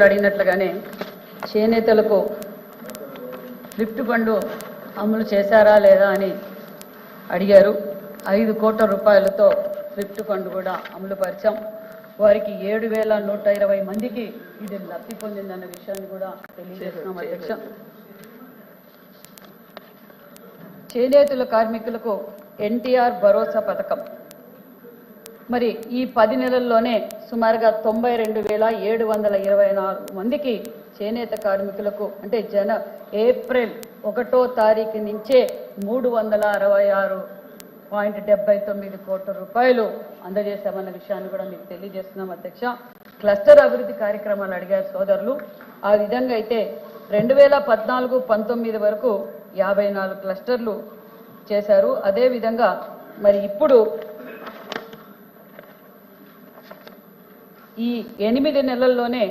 సోదరులు అడిగినట్లుగానే చేనేతలకు lift fund అమలు చేశారా లేదా అని అడిగారు. ఐదు కోట్ల రూపాయలతో లిఫ్ట్ ఫండ్ కూడా అమలు పరిచాం. వారికి ఏడు వేల నూట ఇరవై మందికి ఇది లబ్ధి పొందిందన్న విషయాన్ని కూడా తెలియజేస్తున్నాం అధ్యక్ష. చేనేతుల కార్మికులకు ఎన్టీఆర్ భరోసా పథకం. మరి ఈ పది నెలల్లోనే సుమారుగా తొంభై రెండు వేల ఏడు వందల ఇరవై నాలుగు మందికి చేనేత కార్మికులకు అంటే జన ఏప్రిల్ ఒకటో తారీఖు నుంచే మూడు వందల అరవై ఆరు పాయింట్ డెబ్బై తొమ్మిది కోట్ల రూపాయలు అందజేశామన్న విషయాన్ని కూడా మీకు తెలియజేస్తున్నాం అధ్యక్ష. క్లస్టర్ అభివృద్ధి కార్యక్రమాలు అడిగారు సోదరులు. ఆ విధంగా అయితే రెండు వేల పద్నాలుగు పంతొమ్మిది వరకు యాభై నాలుగు క్లస్టర్లు చేశారు. అదేవిధంగా మరి ఇప్పుడు ఈ ఎనిమిది నెలల్లోనే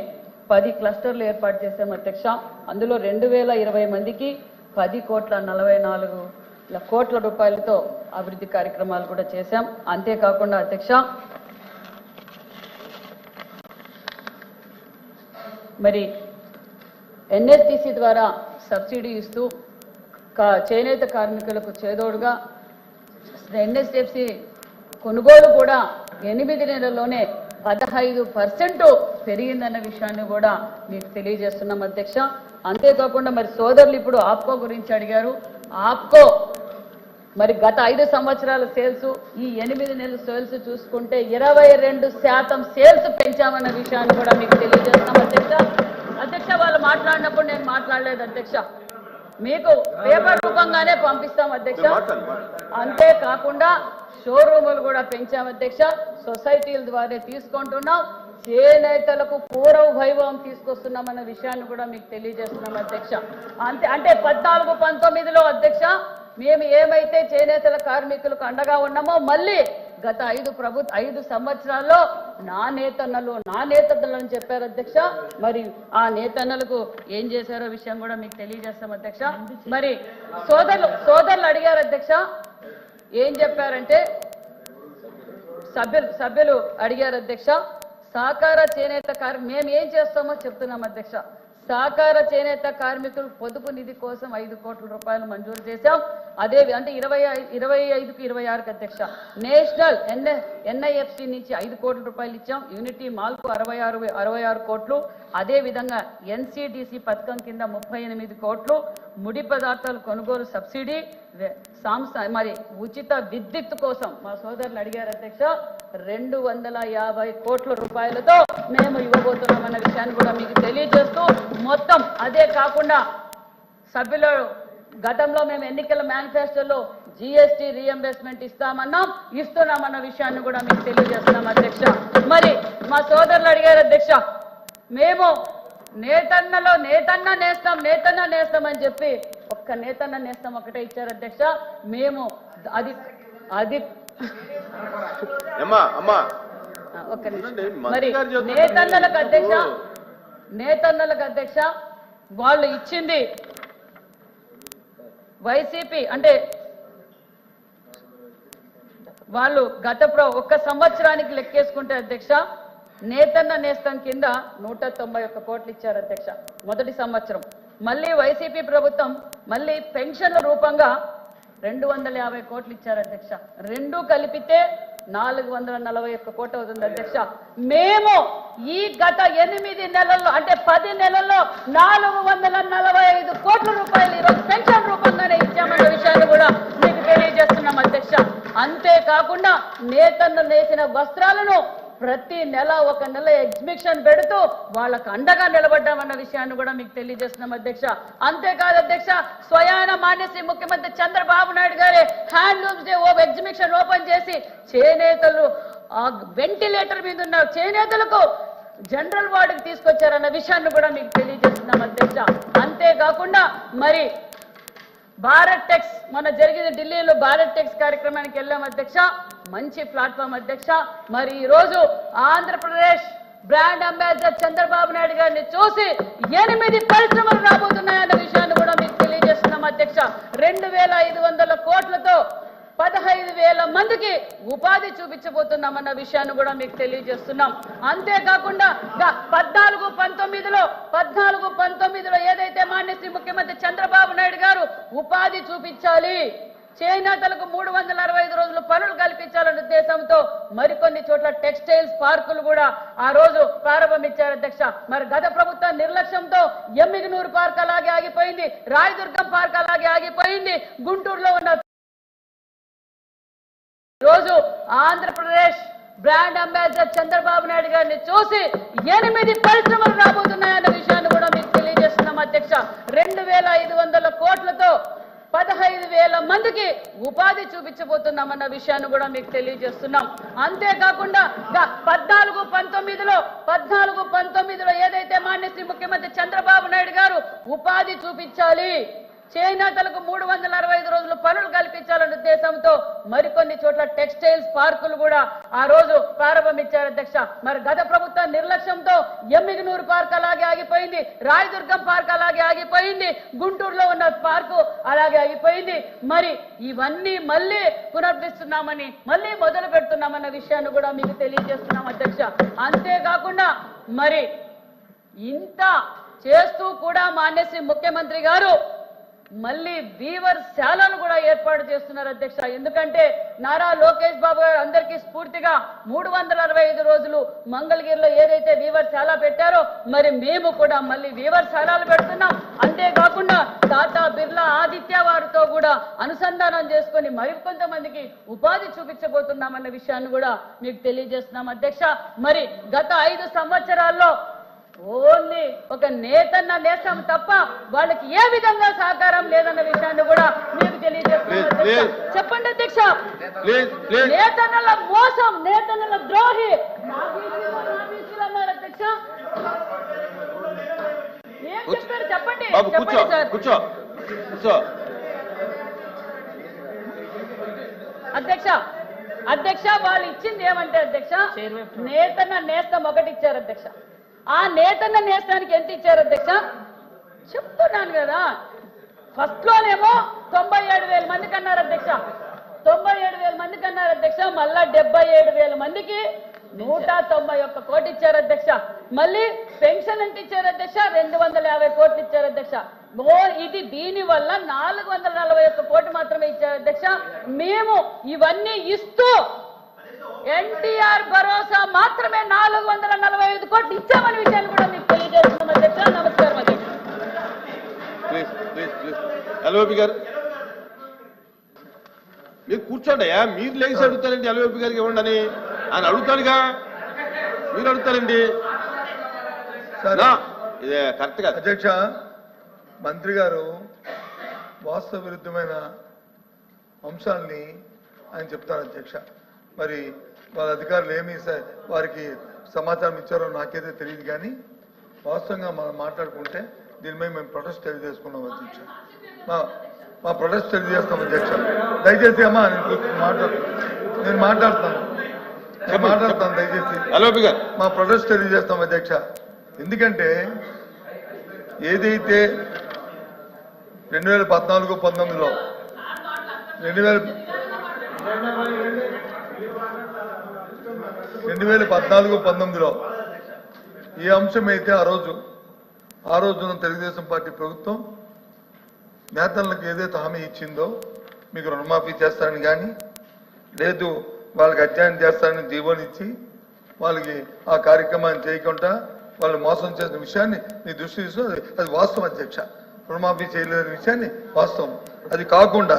పది క్లస్టర్లు ఏర్పాటు చేశాం అధ్యక్ష. అందులో రెండు వేల ఇరవై మందికి పది కోట్ల నలభై నాలుగు కోట్ల రూపాయలతో అభివృద్ధి కార్యక్రమాలు కూడా చేశాం. అంతేకాకుండా అధ్యక్ష మరి ఎన్ఎస్టిసి ద్వారా సబ్సిడీ ఇస్తూ కా- చేనేత కార్మికులకు చేదోడుగా ఎన్ఎస్ఎఫ్సి కొనుగోలు కూడా ఎనిమిది నెలల్లోనే పదహైదు పర్సెంట్ పెరిగిందన్న విషయాన్ని కూడా మీకు తెలియజేస్తున్నాం అధ్యక్ష. అంతేకాకుండా మరి సోదరులు ఇప్పుడు ఆప్కో గురించి అడిగారు. ఆప్కో మరి గత ఐదు సంవత్సరాల సేల్స్ ఈ ఎనిమిది నెలల సేల్స్ చూసుకుంటే ఇరవై రెండు శాతం సేల్స్ పెంచామన్న విషయాన్ని కూడా మీకు తెలియజేస్తున్నాం అధ్యక్ష. అధ్యక్ష వాళ్ళు మాట్లాడినప్పుడు నేను మాట్లాడలేదు అధ్యక్ష. మీకు పేపర్ రూపంగానే పంపిస్తాం అధ్యక్ష. అంతేకాకుండా షోరూములు కూడా పెంచాం అధ్యక్ష. సొసైటీల ద్వారా తీసుకుంటున్నాం. చేనేతలకు పూర్వ వైభవం తీసుకొస్తున్నామన్న విషయాన్ని కూడా మీకు తెలియజేస్తున్నాం అధ్యక్ష. అంతే అంటే పద్నాలుగు పంతొమ్మిదిలో అధ్యక్ష మేము ఏమైతే చేనేతల కార్మికులకు అండగా ఉన్నామో మళ్ళీ గత ఐదు ప్రభు ఐదు సంవత్సరాల్లో నా నేతన్నలు నా నేతన్నలు అని చెప్పారు అధ్యక్ష. మరి ఆ నేతన్నలకు ఏం చేశారో విషయం కూడా మీకు తెలియజేస్తాం అధ్యక్ష. మరి సోదరులు సోదరులు అడిగారు అధ్యక్ష. ఏం చెప్పారంటే సభ్యులు సభ్యులు అడిగారు అధ్యక్ష. సహకార చేనేత కార్మి మేము ఏం చేస్తామో చెప్తున్నాం అధ్యక్ష. సహకార చేనేత కార్మికులు పొదుపు నిధి కోసం ఐదు కోట్ల రూపాయలు మంజూరు చేశాం. అదే అంటే ఇరవై ఇరవై ఐదుకి ఇరవై ఆరుకి అధ్యక్ష. నేషనల్ ఎన్ఐ ఎన్ఐఎఫ్సి నుంచి ఐదు కోట్ల రూపాయలు ఇచ్చాం. యూనిటీ మాల్కు అరవై ఆరు అరవై ఆరు కోట్లు. అదే విధంగా ఎన్సిడిసి పథకం కింద ముప్పై ఎనిమిది కోట్లు. ముడి పదార్థాలు కొనుగోలు సబ్సిడీ వె- మరి ఉచిత విద్యుత్ కోసం మా సోదరులు అడిగారు అధ్యక్ష రెండు వందల యాభై కోట్ల రూపాయలతో మేము ఇవ్వబోతున్నామన్న విషయాన్ని కూడా మీకు తెలియజేస్తూ మొత్తం అదే కాకుండా సభ్యులు గతంలో మేము ఎన్నికల మేనిఫెస్టోలో జిఎస్టీ రీఎంబర్స్మెంట్ ఇస్తామన్నాం ఇస్తున్నామన్న విషయాన్ని కూడా మీకు తెలియజేస్తున్నాం అధ్యక్ష. మరి మా సోదరులు అడిగారు అధ్యక్ష మేము నేతన్నలో నేతన్న నేస్తాం నేతన్న నేస్తాం అని చెప్పి ఒక్క నేతన్న నేస్తాం ఒకటే ఇచ్చారు అధ్యక్ష మేము అది అది ఒక్క మరి. నేతన్నలకు అధ్యక్ష నేతన్నలకు అధ్యక్ష వాళ్ళు ఇచ్చింది వైసీపీ అంటే వాళ్ళు గత ప్ర ఒక్క సంవత్సరానికి లెక్కేసుకుంటే అధ్యక్ష నేతన్న నేస్తం కింద నూట తొంభై ఒక్క కోట్లు ఇచ్చారు అధ్యక్ష మొదటి సంవత్సరం. మళ్ళీ వైసీపీ ప్రభుత్వం మళ్ళీ పెన్షన్ల రూపంగా రెండు వందల యాభై కోట్లు ఇచ్చారు అధ్యక్ష. రెండు కలిపితే నాలుగు వందల నలభై ఒక్క కోట్ అవుతుంది అధ్యక్ష. మేము ఈ గత ఎనిమిది నెలల్లో అంటే పది నెలల్లో నాలుగు వందల నలభై ఐదు కోట్ల రూపాయలు ఈరోజు పెన్షన్ రూపంగానే ఇచ్చామన్న విషయాన్ని కూడా మీకు తెలియజేస్తున్నాం అధ్యక్ష. అంతేకాకుండా నేతన్న నేసిన వస్త్రాలను ప్రతి నెల ఒక నెల ఎగ్జిబిషన్ పెడుతూ వాళ్ళకు అండగా నిలబడ్డామన్న విషయాన్ని కూడా మీకు తెలియజేస్తున్నాం అధ్యక్ష. అంతేకాదు అధ్యక్ష స్వయాన మాన్యశ్రీ ముఖ్యమంత్రి చంద్రబాబు నాయుడు గారే హ్యాండ్లూమ్స్ డే ఓ ఎగ్జిబిషన్ ఓపెన్ చేసి చేనేతలు ఆ వెంటిలేటర్ మీద ఉన్న చేనేతలకు జనరల్ వార్డుకి తీసుకొచ్చారన్న విషయాన్ని కూడా మీకు తెలియజేస్తున్నాం అధ్యక్ష. అంతేకాకుండా మరి భారత్ టెక్స్ మన జరిగిన ఢిల్లీలో భారత్ టెక్స్ కార్యక్రమానికి వెళ్ళాం అధ్యక్ష మంచి ప్లాట్ఫామ్ అధ్యక్ష. మరి ఈరోజు ఆంధ్రప్రదేశ్ బ్రాండ్ అంబాసిడర్ చంద్రబాబు నాయుడు గారిని చూసి ఎనిమిది పరిశ్రమలు రాబోతున్నాయన్న విషయాన్ని కూడా మీకు తెలియజేస్తున్నాం అధ్యక్ష. రెండు వేల ఐదు వందల కోట్లతో పదహైదు వేల మందికి ఉపాధి చూపించబోతున్నామన్న విషయాన్ని కూడా మీకు తెలియజేస్తున్నాం. అంతేకాకుండా పద్నాలుగు పంతొమ్మిదిలో పద్నాలుగు పంతొమ్మిదిలో ఏదైతే మాన్యశ్రీ ముఖ్యమంత్రి చంద్రబాబు నాయుడు గారు ఉపాధి చూపించాలి. చేనేతలకు మూడు వందల అరవై ఐదు రోజులు పనులు కల్పించాలనే ఉద్దేశంతో మరికొన్ని చోట్ల టెక్స్టైల్స్ పార్కులు కూడా ఆ రోజు ప్రారంభించారు అధ్యక్ష. మరి గత ప్రభుత్వ నిర్లక్ష్యంతో ఎమ్మిగనూరు పార్క్ అలాగే ఆగిపోయింది రాయదుర్గం పార్క్ అలాగే ఆగిపోయింది గుంటూరులో ఉన్న రోజు ఆంధ్రప్రదేశ్ బ్రాండ్ అంబాసిడర్ చంద్రబాబు నాయుడు గారిని చూసి ఎనిమిది పరిశ్రమలు రాబోతున్నాయన్న విషయాన్ని అధ్యక్ష రెండు వేల ఐదు వందల కోట్లతో పదహైదు వేల మందికి ఉపాధి చూపించబోతున్నామన్న విషయాన్ని కూడా మీకు తెలియజేస్తున్నాం. అంతేకాకుండా పద్నాలుగు పంతొమ్మిదిలో పద్నాలుగు పంతొమ్మిదిలో ఏదైతే మాన్యశ్రీ ముఖ్యమంత్రి చంద్రబాబు నాయుడు గారు ఉపాధి చూపించాలి చేనేతలకు మూడు వందల అరవై ఐదు ఉద్దేశంతో మరికొన్ని చోట్ల టెక్స్టైల్స్ పార్కులు కూడా ఆ రోజు ప్రారంభించారు అధ్యక్ష. మరి గత ప్రభుత్వం నిర్లక్ష్యంతో ఎమ్మిగనూరు పార్క్ అలాగే ఆగిపోయింది రాయదుర్గం పార్క్ అలాగే ఆగిపోయింది గుంటూరులో ఉన్న పార్కు అలాగే ఆగిపోయింది. మరి ఇవన్నీ మళ్ళీ పునర్విస్తున్నామని మళ్ళీ మొదలు పెడుతున్నామన్న విషయాన్ని కూడా మీకు తెలియజేస్తున్నాం అధ్యక్ష. అంతేకాకుండా మరి ఇంత చేస్తూ కూడా మానేసి ముఖ్యమంత్రి గారు మళ్ళీ వీవర్ శాలను కూడా ఏర్పాటు చేస్తున్నారు అధ్యక్ష. ఎందుకంటే నారా లోకేష్ బాబు గారు అందరికీ స్ఫూర్తిగా మూడు వందల అరవై ఐదు రోజులు మంగళగిరిలో ఏదైతే వీవర్ శాల పెట్టారో మరి మేము కూడా మళ్ళీ వీవర్ శాలలు పెడుతున్నాం. అంతేకాకుండా టాటా బిర్లా ఆదిత్య వారితో కూడా అనుసంధానం చేసుకొని మరికొంతమందికి ఉపాధి చూపించబోతున్నామన్న విషయాన్ని కూడా మీకు తెలియజేస్తున్నాం అధ్యక్ష. మరి గత ఐదు సంవత్సరాల్లో ఓన్లీ ఒక నేతన్న నేసం తప్ప వాళ్ళకి ఏ విధంగా సహకారం లేదన్న విషయాన్ని కూడా మీకు తెలియజేస్తున్నాం Please, అధ్యక్ష. please. చెప్పండి అధ్యక్ష. ప్లీజ్ ప్లీజ్ నేతన్నల మోసం నేతన్నల ద్రోహి. అన్నారు అధ్యక్ష ఏం కూర్చో. చెప్పారు? చెప్పండి. కూర్చో చెప్పండి సార్. కూర్చో కూర్చో. అధ్యక్ష అధ్యక్ష వాళ్ళు ఇచ్చింది ఏమంటే అధ్యక్ష నేతన్న నేస్తం ఒకటి ఇచ్చారు అధ్యక్ష. ఆ నేతన్న నేస్తానికి ఎంత ఇచ్చారు అధ్యక్ష? చెప్తున్నాను కదా. ఫస్ట్ లోనేమో తొంభై ఏడు వేల మందికి అన్నారు అధ్యక్ష. తొంభై ఏడు వేల మందికి అన్నారు అధ్యక్ష. మళ్ళా డెబ్బై ఏడు వేల మందికి నూట తొంభై ఒక్క కోటి ఇచ్చారు అధ్యక్ష. మళ్ళీ పెన్షన్ ఎంత ఇచ్చారు అధ్యక్ష? రెండు వందల యాభై కోట్లు ఇచ్చారు అధ్యక్ష. ఇది దీని వల్ల నాలుగు వందల నలభై ఒక్క కోటి మాత్రమే ఇచ్చారు అధ్యక్ష. మేము ఇవన్నీ ఇస్తూ ఎన్టీఆర్ భరోసా మాత్రమే నాలుగు వందల నలభై ఐదు కోట్లు ఇచ్చామనే విషయాన్ని కూడా మీకు తెలియజేస్తున్నాం అధ్యక్ష నమస్కారం అధ్యక్ష ప్లీజ్ ప్లీజ్ ప్లీజ్. ఎల్ఓపి గారు. మీరు కూర్చోండి అయ్యా మీరు లేచి అడుగుతారండి ఎల్ఓపి గారికి ఇవ్వండి అని ఆయన అడుగుతాడుగా మీరు అడుగుతారండి. సార్ నా, ఇదే కరెక్ట్ కాదు. అధ్యక్ష మంత్రి గారు వాస్తవ విరుద్ధమైన అంశాలని ఆయన చెప్తారు అధ్యక్ష. మరి వాళ్ళ అధికారులు ఏమి వారికి సమాచారం ఇచ్చారో నాకైతే తెలియదు కానీ వాస్తవంగా మనం మాట్లాడుకుంటే దీని మీద మేము ప్రొటెస్ట్ తెలియజేసుకున్నాం అధ్యక్ష. మా మా ప్రొటెస్ట్ తెలియజేస్తాం అధ్యక్ష. దయచేసి అమ్మా నేను మాట్లాడుతాను. నేను మాట్లాడతాను. నేను మాట్లాడతాను దయచేసి. మా ప్రొటెస్ట్ తెలియజేస్తాం అధ్యక్ష. ఎందుకంటే ఏదైతే రెండు వేల పద్నాలుగు పంతొమ్మిదిలో రెండు వేల రెండు వేల పద్నాలుగు పంతొమ్మిదిలో ఏ అంశం అయితే ఆ రోజు ఆ రోజున తెలుగుదేశం పార్టీ ప్రభుత్వం నేతలకు ఏదైతే హామీ ఇచ్చిందో మీకు రుణమాఫీ చేస్తారని కానీ లేదు వాళ్ళకి అధ్యయనం చేస్తారని జీవోనిచ్చి వాళ్ళకి ఆ కార్యక్రమాన్ని చేయకుండా వాళ్ళు మోసం చేసిన విషయాన్ని మీ దృష్టి తీసుకుని అది వాస్తవం అధ్యక్ష. రుణమాఫీ చేయలేని విషయాన్ని వాస్తవం. అది కాకుండా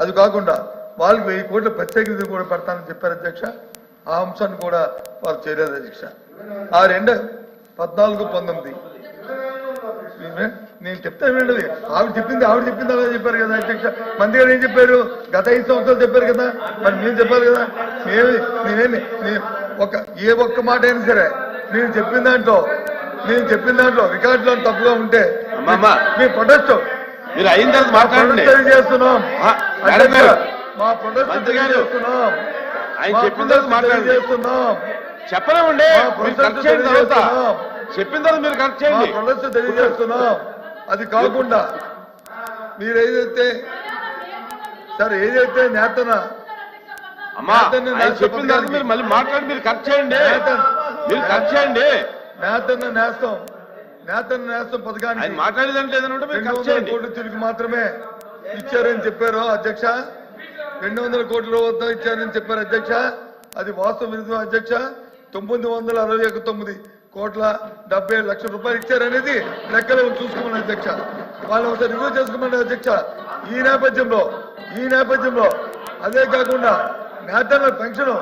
అది కాకుండా వాళ్ళకి వెయ్యి కోట్ల ప్రత్యేక నిధులు కూడా పెడతానని చెప్పారు అధ్యక్ష. ఆ అంశాన్ని కూడా వాళ్ళు చేయలేదు అధ్యక్ష. ఆ రెండు పద్నాలుగు పంతొమ్మిది. నేను చెప్తాను వినండి. ఆవిడ చెప్పింది ఆవిడ చెప్పింది అలా చెప్పారు కదా అధ్యక్ష. మంత్రి గారు ఏం చెప్పారు? గత ఐదు సంవత్సరాలు చెప్పారు కదా. మరి మేము చెప్పాలి కదా. మేము నేనేమి ఒక ఏ ఒక్క మాట అయినా సరే నేను చెప్పిన దాంట్లో నేను చెప్పిన దాంట్లో రికార్డులో తప్పుగా ఉంటే అమ్మమ్మ. మీ ప్రొటెస్ట్. మీరు అయిన తర్వాత మాట్లాడండి. ప్రొటెస్ట్ మా మంత్రి గారు. ఆయన చెప్పిన తర్వాత మాట్లాడండి. ప్రొటెస్ట్ కరెక్ట్ చేయండి తర్వాత. చెప్పిన తర్వాత మీరు కరెక్ట్ చేయండి. ప్రొటెస్ట్ తెలియజేస్తున్నాం. అది కాకుండా మీరు ఏదైతే సార్ ఏదైతే నేతన అమ్మా చెప్పిన తర్వాత మీరు మళ్ళీ మాట్లాడి మీరు కట్ చేయండి. మీరు కట్ చేయండి. నేతన్న నేస్తం నేతన్న నేస్తం ఆయన పథకానికి మాట్లాడేదంటే ఏదైనా ఉంటే మీరు రెండు కట్ వందల చేయండి. కోట్ల తిరిగి మాత్రమే ఇచ్చారని చెప్పారు అధ్యక్ష. రెండు వందల కోట్ల వద్ద ఇచ్చారని చెప్పారు అధ్యక్ష. అది వాస్తవ విరుద్ధం అధ్యక్ష. తొమ్మిది వందల అరవై ఒక తొమ్మిది కోట్ల డెబ్బై లక్షల రూపాయలు ఇచ్చారనేది లెక్కలు చూసుకోమని అధ్యక్ష. వాళ్ళు ఒకసారి రివ్యూ చేసుకోమని అధ్యక్ష? ఈ నేపథ్యంలో ఈ నేపథ్యంలో అదే కాకుండా నేతల పెన్షన్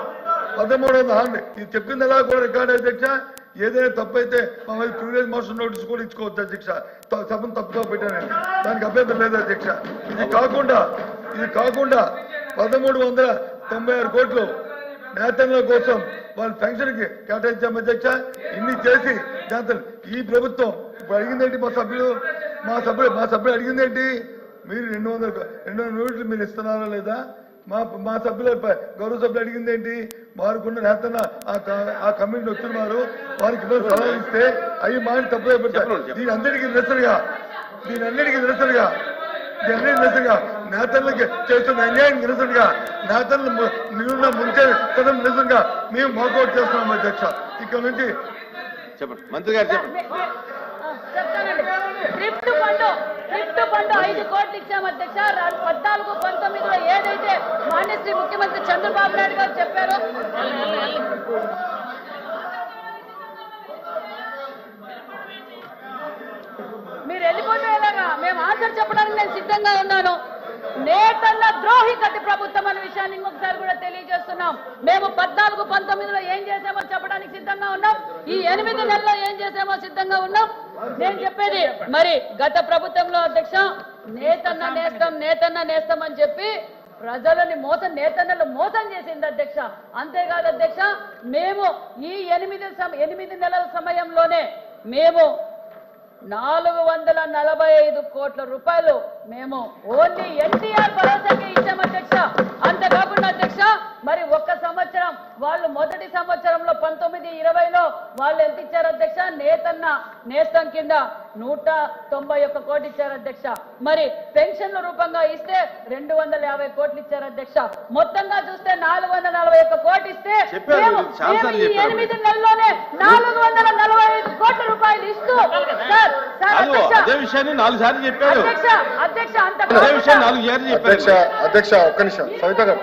పదమూడు వందల హామీ. ఇది చెప్పిందలా కూడా రికార్డు అధ్యక్ష. ఏదైనా తప్పైతే మమ్మల్ని ప్రివిలేజ్ మోషన్ నోటీస్ కూడా ఇచ్చుకోవచ్చు అధ్యక్ష. తప్పని తప్పుగా పెట్టాను దానికి అభ్యంతరం లేదు అధ్యక్ష. ఇది కాకుండా ఇది కాకుండా పదమూడు వందల తొంభై ఆరు కోట్లు నేతల కోసం వాళ్ళ పెన్షన్కి కేటాయించాం అధ్యక్ష. ఇన్ని చేసి నేతలు ఈ ప్రభుత్వం ఇప్పుడు అడిగిందేంటి మా సభ్యులు? మా సభ్యులు మా సభ్యులు అడిగిందేంటి మీరు రెండు వందల రెండు వందల యూనిట్లు మీరు ఇస్తున్నారా లేదా? మా మా సభ్యుల గౌరవ సభ్యులు అడిగింది ఏంటి? వారికున్న నేతన్న ఆ కమిటీ వస్తున్నారు వారికి సలహాలు ఇస్తే అవి మాని తప్పుగా పెడతారు. చెప్పండి. దీని అందరికీ నిరసనగా దీని అన్నిటికీ నిరసనగా దీని అన్నిటికీ నిరసనగా నేతలకు చేస్తున్న అన్యాయం నిరసనగా నేతలను నిలువున ముంచే కదం నిరసనగా మేము వాకౌట్ చేస్తున్నాం అధ్యక్ష. ఇక్కడ నుంచి చెప్పండి. మంత్రి గారు చెప్పండి. చెప్తానండి. థ్రిఫ్ట్ ఫండ్ థ్రిఫ్ట్ ఫండ్ ఐదు కోట్లు ఇచ్చాం అధ్యక్ష. ర- పద్నాలుగు పంతొమ్మిదిలో ఏదైతే మాన్యశ్రీ ముఖ్యమంత్రి చంద్రబాబు నాయుడు గారు చెప్పారో మీరు వెళ్ళిపోతే మేము ఆన్సర్ చెప్పడానికి నేను సిద్ధంగా ఉన్నాను. నేతన్న ద్రోహి గట్టి ప్రభుత్వం అనే విషయాన్ని ఇంకొకసారి కూడా తెలియజేస్తున్నాం. మేము పద్నాలుగు పంతొమ్మిదిలో ఏం చేసామో చెప్పడానికి సిద్ధంగా ఉన్నాం. ఈ ఎనిమిది నెలలో ఏం చేసామో సిద్ధంగా ఉన్నాం. నేను చెప్పేది మరి గత ప్రభుత్వంలో అధ్యక్ష నేతన్న నేస్తం నేతన్న నేస్తాం అని చెప్పి ప్రజలని మోసం నేతన్నలు మోసం చేసింది అధ్యక్ష. అంతేకాదు అధ్యక్ష మేము ఈ ఎనిమిది ఎనిమిది నెలల సమయంలోనే మేము నాలుగు వందల నలభై ఐదు కోట్ల రూపాయలు మేము ఓన్లీ ఎన్టీఆర్ భరోసాకి ఇచ్చాం అధ్యక్ష. అంతేకాకుండా అధ్యక్ష మరి ఒక్క సంవత్సరం వాళ్ళు మొదటి సంవత్సరంలో పంతొమ్మిది ఇరవైలో వాళ్ళు ఎంత ఇచ్చారు అధ్యక్ష? నేతన్న నేస్తం కింద నూట తొంభై ఒక్క కోట్లు ఇచ్చారు అధ్యక్ష. మరి పెన్షన్ల రూపంగా ఇస్తే రెండు వందల యాభై కోట్లు ఇచ్చారు అధ్యక్ష. మొత్తంగా చూస్తే నాలుగు వందల నలభై ఒక్క కోట్లు ఇస్తే. ఎనిమిది నెలల్లోనే నాలుగు వందల నలభై ఐదు కోట్ల రూపాయలు ఇస్తూ సార్ సార్ కాదు అధ్యక్ష. అదే విషయాన్ని నాలుగు సార్లు చెప్పారు. అధ్యక్ష అధ్యక్ష అంత అధ్యక్ష అధ్యక్ష ఒక్క నిమిషం. సవిత గారు.